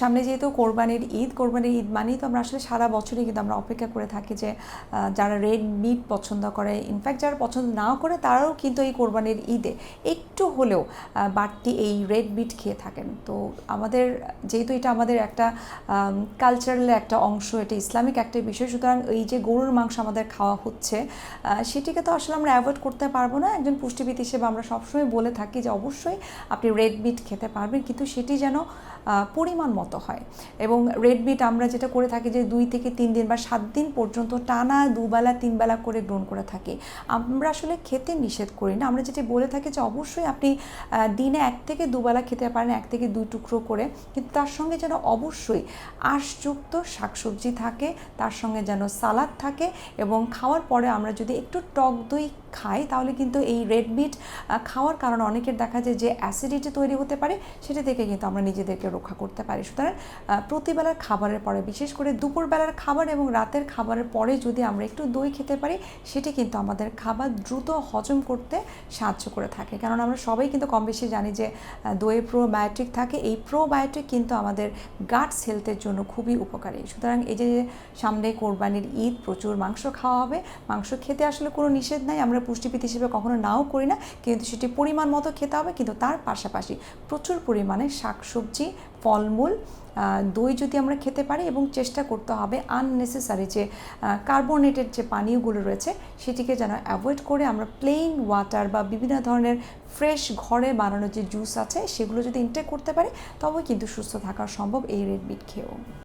সামনে যেহেতু কোরবানির ঈদ কোরবানির ঈদ মানেই তো আমরা আসলে সারা বছরই কিন্তু আমরা অপেক্ষা করে থাকি যে যারা রেড মিট পছন্দ করে ইনফ্যাক্ট যারা পছন্দ নাও করে তারাও কিন্তু এই কোরবানির ঈদে একটু হলেও বাড়তি এই রেড মিট খেয়ে থাকেন। তো আমাদের, যেহেতু এটা আমাদের একটা কালচারাল একটা অংশ, এটা ইসলামিক একটা বিষয়, সুতরাং এই যে গরুর মাংস আমাদের খাওয়া হচ্ছে সেটিকে তো আসলে আমরা অ্যাভয়েড করতে পারব না। একজন পুষ্টিবিদ হিসেবে আমরা সবসময় বলে থাকি যে, অবশ্যই আপনি রেড মিট খেতে পারবেন, কিন্তু সেটি যেন পরিমাণ মতো হয়। এবং রেড মিট আমরা যেটা করে থাকি যে দুই থেকে তিন দিন বা সাত দিন পর্যন্ত টানা দুবেলা, তিনবেলা করে গ্রহণ করে থাকি। আমরা আসলে খেতে নিষেধ করি না। আমরা যেটা বলে থাকি যে অবশ্যই আপনি দিনে এক থেকে দুবেলা খেতে পারেন, এক থেকে দুই টুকরো করে। কিন্তু তার সঙ্গে যেন অবশ্যই আঁশযুক্ত শাকসবজি থাকে, তার সঙ্গে যেন সালাদ থাকে এবং খাওয়ার পরে আমরা যদি একটু টক দই খাই, তাহলে কিন্তু এই রেড মিট খাওয়ার কারণে অনেকের দেখা যায় যে অ্যাসিডিটি তৈরি হতে পারে, সেটা থেকে কিন্তু আমরা নিজেদেরকে রক্ষা করতে পারি। সুতরাং প্রতিবেলার খাবারের পরে, বিশেষ করে দুপুরবেলার খাবার এবং রাতের খাবারের পরে যদি আমরা একটু দই খেতে পারি, সেটি কিন্তু আমাদের খাবার দ্রুত হজম করতে সাহায্য করে থাকে। কারণ আমরা সবাই কিন্তু কম বেশি জানি যে দইয়ে প্রোবায়োটিক থাকে। এই প্রোবায়োটিক কিন্তু আমাদের গাটস হেলথের জন্য খুবই উপকারী। সুতরাং এই যে সামনে কোরবানির ঈদ, প্রচুর মাংস খাওয়া হবে। মাংস খেতে আসলে কোনো নিষেধ নাই। আমরা পুষ্টিবিদ হিসেবে কখনো নাও করি না। কিন্তু সেটি পরিমাণ মতো খেতে হবে। কিন্তু তার পাশাপাশি প্রচুর পরিমাণে শাকসবজি ফলমূল দই যদি আমরা খেতে পারি এবং চেষ্টা করতে হবে আননেসেসারি যে কার্বোনেটেড যে পানীয়গুলো রয়েছে, সেটিকে যেন অ্যাভয়েড করে আমরা প্লেইন ওয়াটার বা বিভিন্ন ধরনের ফ্রেশ ঘরে বানানো যে জুস আছে, সেগুলো যদি ইনটেক করতে পারি তবে কিন্তু সুস্থ থাকা সম্ভব এই রেড বিট খেয়েও।